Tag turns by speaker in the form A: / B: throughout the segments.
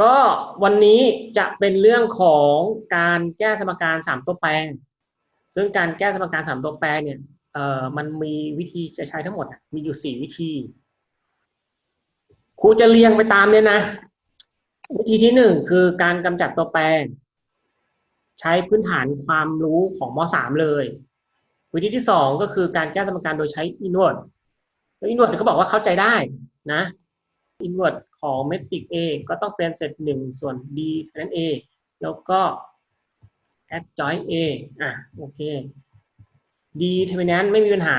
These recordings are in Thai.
A: ก็วันนี้จะเป็นเรื่องของการแก้สมการสามตัวแปรซึ่งการแก้สมการสามตัวแปรเนี่ยเอ่อมันมีวิธีจะใช้ทั้งหมดมีอยู่สี่วิธีครูจะเรียงไปตามเนี่ยนะ วิธีที่หนึ่งคือการกำจัดตัวแปรใช้พื้นฐานความรู้ของมสามเลย วิธีที่สองก็คือการแก้สมการโดยใช้อินเวอร์ตแล้วอินเวอร์ตก็บอกว่าเข้าใจได้นะอินเวอร์ต ของเมตริก A ก็ต้องเป็นเศษหนึ่งส่วน B แทน A แล้วก็ adjoint A อะโอเค determinant ไม่มีปัญหา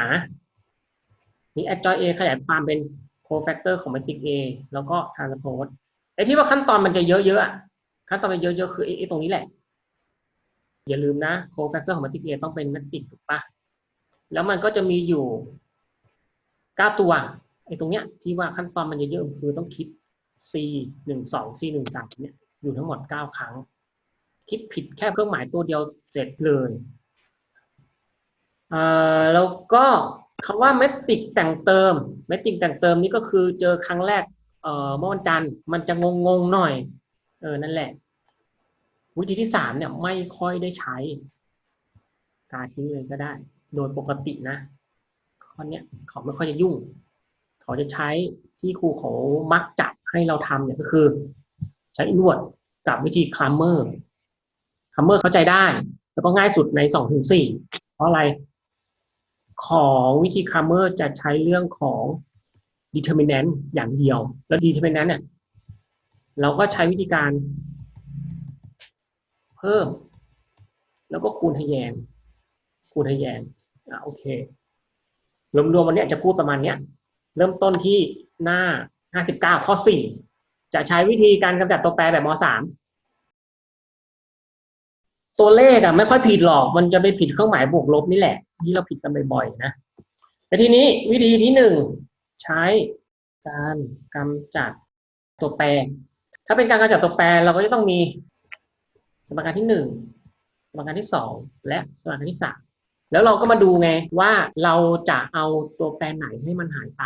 A: นี่ adjoint A ขยายความเป็น cofactor ของ matrix A แล้วก็ transpose ไอ้ที่ว่าขั้นตอนมันจะเยอะๆอะขั้นตอนมันเยอะๆคือไอ้ตรงนี้แหละ อย่าลืมนะ cofactor ของ matrix A ต้องเป็น matrix ถูกปะแล้วมันก็จะมีอยู่เก้าตัวไอ้ตรงเนี้ยที่ว่าขั้นตอนมันเยอะๆคือต้องคิด c หนึ่งสอง c หนึ่งสามเนี่ยอยู่ทั้งหมดเก้าครั้ง คิดผิดแค่เครื่องหมายตัวเดียวเสร็จเลยเอ่อแล้วก็คำว่าเมตริกแต่งเติม เมตริกแต่งเติมนี่ก็คือเจอครั้งแรกเอ่อมื่อวันจันทร์มันจะงงๆหน่อย เออ นั่นแหละ วิธีที่สามเนี่ยไม่ค่อยได้ใช้กาทิ้งเลยก็ได้ โดยปกตินะข้อเนี้ยเขาไม่ค่อยจะยุ่ง เขาจะใช้ที่ครูเขามักจับ ให้เราทำเนี่ยก็คือ ใช้อินวดกับวิธีคลัมเมอร์คลัมเมอร์เข้าใจได้ แล้วก็ง่ายสุดในสองถึงสี่เพราะอะไร ของวิธีคลัมเมอร์จะใช้เรื่องของ determinant อย่างเดียว แล้ว determinant เนี่ยเราก็ใช้วิธีการ เพิ่ม แล้วก็คูณทะแยง คูณทะแยงอะโอเครวมๆวันนี้จะพูดประมาณเนี้ย เริ่มต้นที่หน้า 59 ข้อ 4 จะใช้วิธีการกำจัดตัวแปรแบบม .3 ตัวเลขอะไม่ค่อยผิดหรอก มันจะไปผิดเครื่องหมายบวกลบนี่แหละ ที่เราผิดกันบ่อยๆนะแต่ทีนี้วิธีที่หนึ่งใช้การกำจัดตัวแปร ถ้าเป็นการกำจัดตัวแปรเราก็จะต้องมีสมการที่หนึ่งสมการที่สองและสมการที่สามแล้วเราก็มาดูไงว่าเราจะเอาตัวแปรไหนให้มันหายไป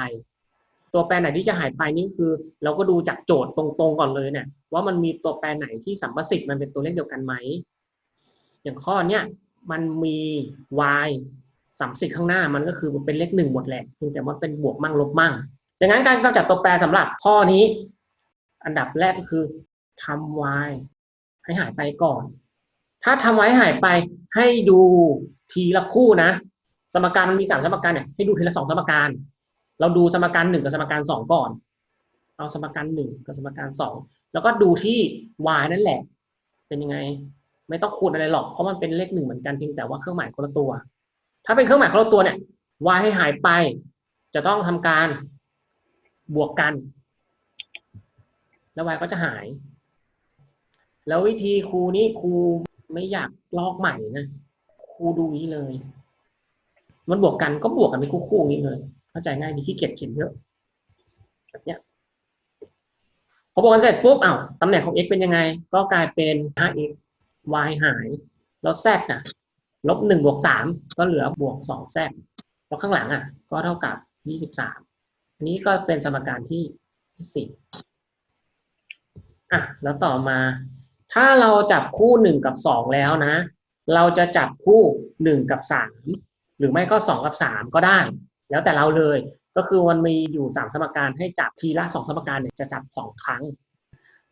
A: ตัวแปรไหนที่จะหายไปนี่คือ เราก็ดูจากโจทย์ตรงๆก่อนเลยเนี่ยว่ามันมีตัวแปรไหนที่สัมประสิทธิ์มันเป็นตัวเลขเดียวกันไหมอย่างข้อเนี้ยมันมี y สัมประสิทธิ์ข้างหน้ามันก็คือเป็นเลขหนึ่งหมดแหละเพียงแต่ว่าเป็นบวกมั่งลบมั่งดังนั้นการกำจัดตัวแปรสำหรับข้อนี้ อันดับแรกก็คือทำ y ให้หายไปก่อน ถ้าทำไว้หายไปให้ดูทีละคู่นะ สมการมันมีสามสมการเนี่ยให้ดูทีละสองสมการ เราดูสมการหนึ่งกับสมการสองก่อน เอาสมการหนึ่งกับสมการสองแล้วก็ดูที่ y นั่นแหละ เป็นยังไง ไม่ต้องคูณอะไรหรอกเพราะมันเป็นเลขหนึ่งเหมือนกันเพียงแต่ว่าเครื่องหมายคนละตัว ถ้าเป็นเครื่องหมายคนละตัวเนี่ย y ให้หายไป จะต้องทำการบวกกัน แล้ว y ก็จะหาย แล้ววิธีครูนี่ครูไม่อยากลอกใหม่นะครูดูนี้เลย มันบวกกันก็บวกกันเป็นคู่ๆนี้เลย เข้าใจง่ายดีขี้เกียจเขียนเยอะแบบเนี้ยพอบวกกันเสร็จปุ๊บอ้าวตำแหน่งของ x เป็นยังไง ก็กลายเป็น 5x y หาย แล้ว z น่ะลบหนึ่งบวกสามก็เหลือบวกสอง z แล้วข้างหลังอะ ก็เท่ากับยี่สิบสามอันนี้ก็เป็นสมการที่ที่สี่อะแล้วต่อมา ถ้าเราจับคู่หนึ่งกับสองแล้วนะ เราจะจับคู่หนึ่งกับสามหรือไม่ก็สองกับสามก็ได้ แล้วแต่เราเลยก็คือมันมีอยู่สามสมการให้จับทีละสองสมการเนี่ยจะจับสองครั้ง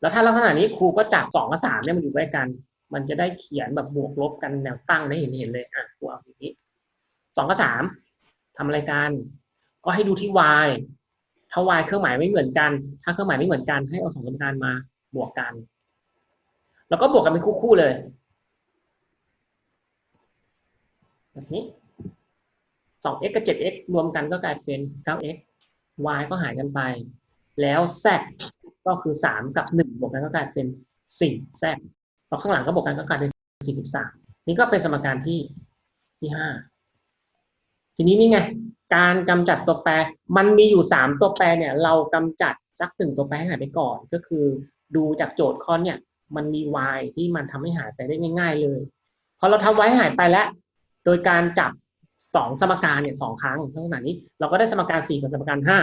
A: แล้วถ้าลักษณะนี้ครูก็จับสองกับสามเนี่ยมันอยู่ด้วยกัน มันจะได้เขียนแบบบวกลบกันแนวตั้งได้เห็นเห็นเลยอะครูเอาอย่างนี้สองกับสามทำอะไรกันก็ให้ดูที่ y ถ้า y เครื่องหมายไม่เหมือนกัน ถ้าเครื่องหมายไม่เหมือนกันให้เอาสองสมการมาบวกกัน แล้วก็บวกกันเป็นคู่ๆเลยแบบนี้ 2x กับ 7x รวมกันก็กลายเป็น 9x y ก็หายกันไป แล้ว z ก็คือ 3 กับ 1 บวกกันก็กลายเป็น 4z แล้วข้างหลังก็บวกกันก็กลายเป็น 43 นี่ก็เป็นสมการที่ที่ 5 ทีนี้นี่ไง การกำจัดตัวแปร มันมีอยู่ 3 ตัวแปรเนี่ย เรากำจัดสักหนึ่งตัวแปรให้หายไปก่อน ก็คือดูจากโจทย์ข้อเนี่ย มันมี y ที่มันทำให้หายไปได้ง่าย ๆ เลย พอเราทำไว้หายไปแล้ว โดยการจับ สองสมการเนี่ยสองครั้งลักษณะนี้เราก็ได้สมการสี่กับสมการห้า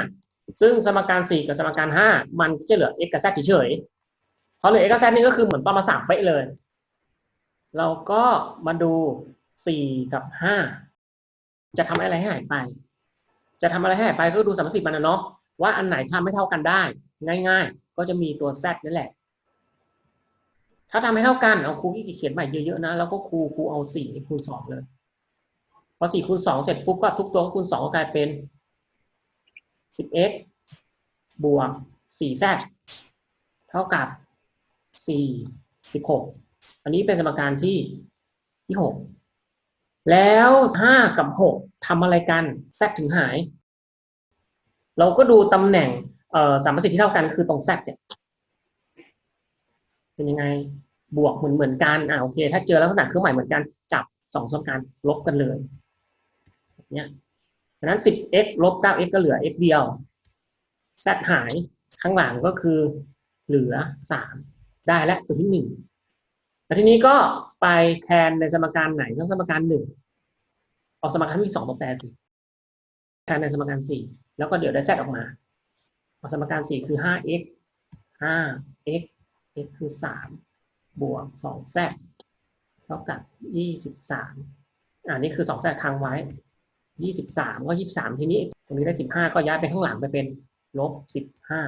A: ซึ่งสมการสี่กับสมการห้ามันจะเหลือ x กับ z เฉยพอเหลือ x กับ z นี่ก็คือเหมือนประมาณสามเป๊ะเลย เราก็มาดูสี่กับห้าจะทำอะไรให้หายไป จะทำอะไรให้หายไปก็ดูสมสิบมันนะเนาะว่าอันไหนทำไม่เท่ากันได้ ง่าย ๆ ก็จะมีตัว z นั่นแหละ ถ้าทำให้เท่ากันเอาครูที่เขียนใหม่เยอะๆนะแล้วก็ครูครูเอาสี่คูณสองเลย พอสี่คูณสองเสร็จปุ๊บก็ทุกตัวก็คูณสองก็กลายเป็นสิบ x บวกสี่ z เท่ากับสี่สิบหกอันนี้เป็นสมการที่ที่หกแล้วห้ากับหกทำอะไรกัน z ถึงหาย เราก็ดูตำแหน่งสามประสิทธิ์ที่เท่ากันคือตรง z เนี่ยเป็นยังไงบวกเหมือนเหมือนกันอ่าโอเค ถ้าเจอลักษณะเครื่องหมายเหมือนกันจับสองสมการลบกันเลย เนี่ยดังนั้น 10x ลบ 9x ก็เหลือ x เดียว z หายข้างหลังก็คือเหลือ 3 ได้แล้วตัวที่หนึ่งแล้วทีนี้ก็ไปแทนในสมการไหนทั้งสมการหนึ่งเอาสมการที่มีสองตัวแปรสิแทนในสมการสี่แล้วก็เดี๋ยวได้ z ออกมาเอาสมการสี่คือ 5x 5x x คือสามบวกสองแซเท่ากับยี่สิบสามอ่านี่คือสองแซทางไว้ ยี่สิบสามก็ยี่สิบสามทีนี้ตรงนี้ได้สิบห้าก็ย้ายไปข้างหลังไปเป็นลบสิบห้า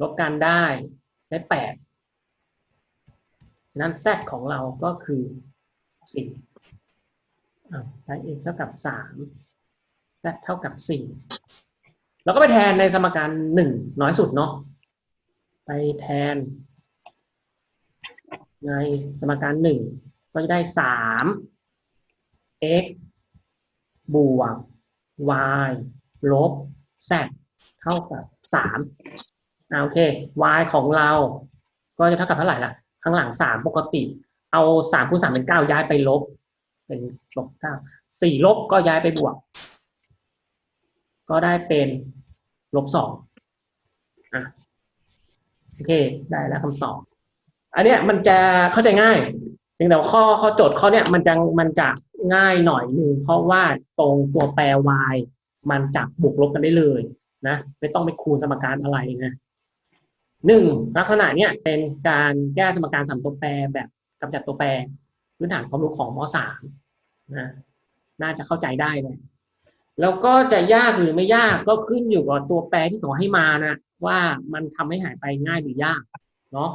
A: ลบกันได้ได้แปดนั้น z ของเราก็คือสี่อ่าได้ x เท่ากับสาม z เท่ากับสี่แล้วก็ไปแทนในสมการหนึ่งน้อยสุดเนาะไปแทน ในสมการหนึ่งก็จะได้สาม x บวก y ลบ z เท่ากับสามอ่าโอเค y ของเรา ก็จะเท่ากับเท่าไหร่ล่ะ ข้างหลังสามปกติ เอาสามคูณสามเป็นเก้าย้ายไปลบ เป็นลบเก้าสี่ลบก็ย้ายไปบวก ก็ได้เป็นลบสองอะโอเค ได้แล้วคำตอบ อันเนี้ยมันจะเข้าใจง่ายเพียงแต่ว่าข้อข้อโจทย์ข้อเนี้ยมันจะมันจะ ง่ายหน่อยหนึ่งเพราะว่าตรงตัวแปร y มันจับบวกลบกันได้เลยนะไม่ต้องไปคูณสมการอะไรนะหนึ่งลักษณะเนี้ยเป็นการแก้สมการสามตัวแปรแบบกำจัดตัวแปรพื้นฐานความรู้ของมสามนะน่าจะเข้าใจได้เลยแล้วก็จะยากหรือไม่ยากก็ขึ้นอยู่กับตัวแปรที่เขาให้มานะว่ามันทำให้หายไปง่ายหรือยากเนาะ